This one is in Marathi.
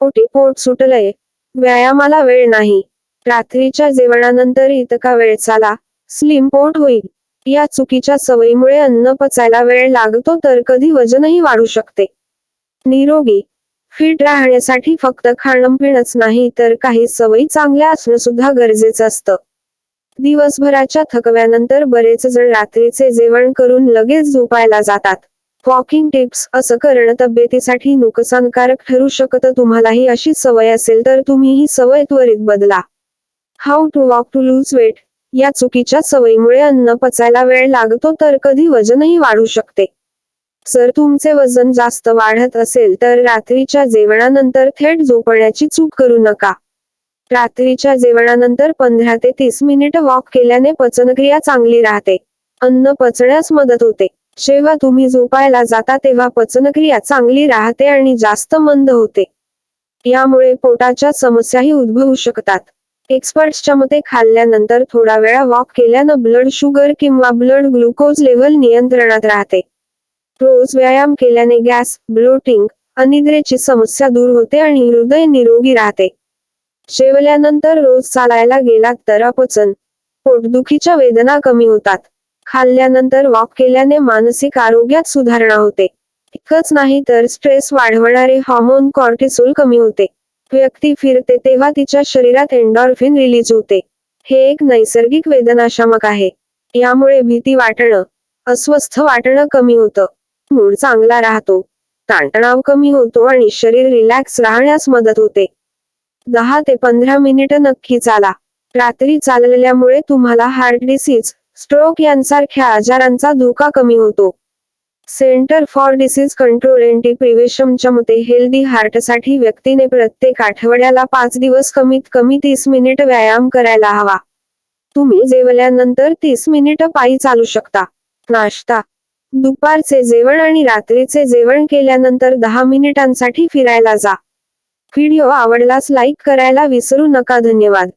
पोटी पोट सुटलंय. व्यायामाला वेळ नाही. रात्रीच्या जेवणानंतर इतका वेळ चाला स्लिम पोट होईल. या चुकीच्या सवयीमुळे अन्न पचायला वेळ लागतो तर कधी वजनही वाढू शकते. निरोगी फिट राहण्यासाठी फक्त खाणं पिणंच नाही तर काही सवयी चांगल्या असणं सुद्धा गरजेचं असतं. दिवसभराच्या थकव्यानंतर बरेच जण रात्रीचे जेवण करून लगेच झोपायला जातात. वॉकिंग टिप्स असं करणं तब्येतीसाठी नुकसानकारक ठरू शकतं. तुम्हालाही अशी सवय असेल तर तुम्ही ही सवय त्वरित बदला. How to walk to lose weight या चुकीच्या सवयीमुळे अन्न पचायला वेळ लागतो तर कधी वजनही वाढू शकते. जर तुमचे वजन जास्त वाढत असेल तर रात्रीच्या जेवणानंतर थेट झोपण्याची चूक करू नका. रात्रीच्या जेवणानंतर पंधरा ते तीस मिनिट वॉक केल्याने पचनक्रिया चांगली राहते. अन्न पचण्यास मदत होते. जेव्हा तुम्ही झोपायला जाता तेव्हा पचनक्रिया चांगली राहते आणि जास्त मंद होते. यामुळे पोटाच्या समस्याही उद्भवू शकतात. एक्सपर्ट्सच्या मते खाल्ल्यानंतर थोडा वेळा वॉक केल्यानं ब्लड शुगर किंवा ब्लड ग्लुकोज लेवल नियंत्रणात राहते. रोज व्यायाम केल्याने गॅस ब्लोटिंग अनिद्रेची समस्या दूर होते आणि हृदय निरोगी राहते. जेवल्यानंतर रोज चालायला गेलात तर अपचन पोटदुखीच्या वेदना कमी होतात. खाल्ल्यानंतर वॉक केल्याने मानसिक आरोग्यात सुधारणा होते. इतकंच नाही तर स्ट्रेस वाढवणारे हॉर्मोन कॉर्टिसोल कमी होते. व्यक्ती फिरते तेव्हा तिच्या शरीरात एन्डॉर्फिन रिलीज होते. हे एक नैसर्गिक वेदनाशामक आहे. यामुळे भीती वाटणं अस्वस्थ वाटणं कमी होतं. मूड चांगला राहतो ताणतणाव कमी होतो आणि शरीर रिलॅक्स राहण्यास मदत होते. दहा ते पंधरा मिनिटं नक्की चाला रात्री चाललेल्यामुळे तुम्हाला हार्ट डिसीज स्ट्रोक यांसारख्या आजारांचा धोका कमी होतो. Center for Disease Control and प्रिव्हेशनच्या मते हेल्दी हार्टसाठी व्यक्तीने प्रत्येक आठवड्याला पाच दिवस कमीत कमी तीस मिनिट व्यायाम करायला हवा. तुम्ही जेवल्यानंतर तीस मिनिट पायी चालू शकता. नाश्ता. दुपारचे जेवण आणि रात्रीचे जेवण केल्यानंतर दहा मिनिटांसाठी फिरायला जा. व्हिडिओ आवडलास लाईक करायला विसरू नका. धन्यवाद.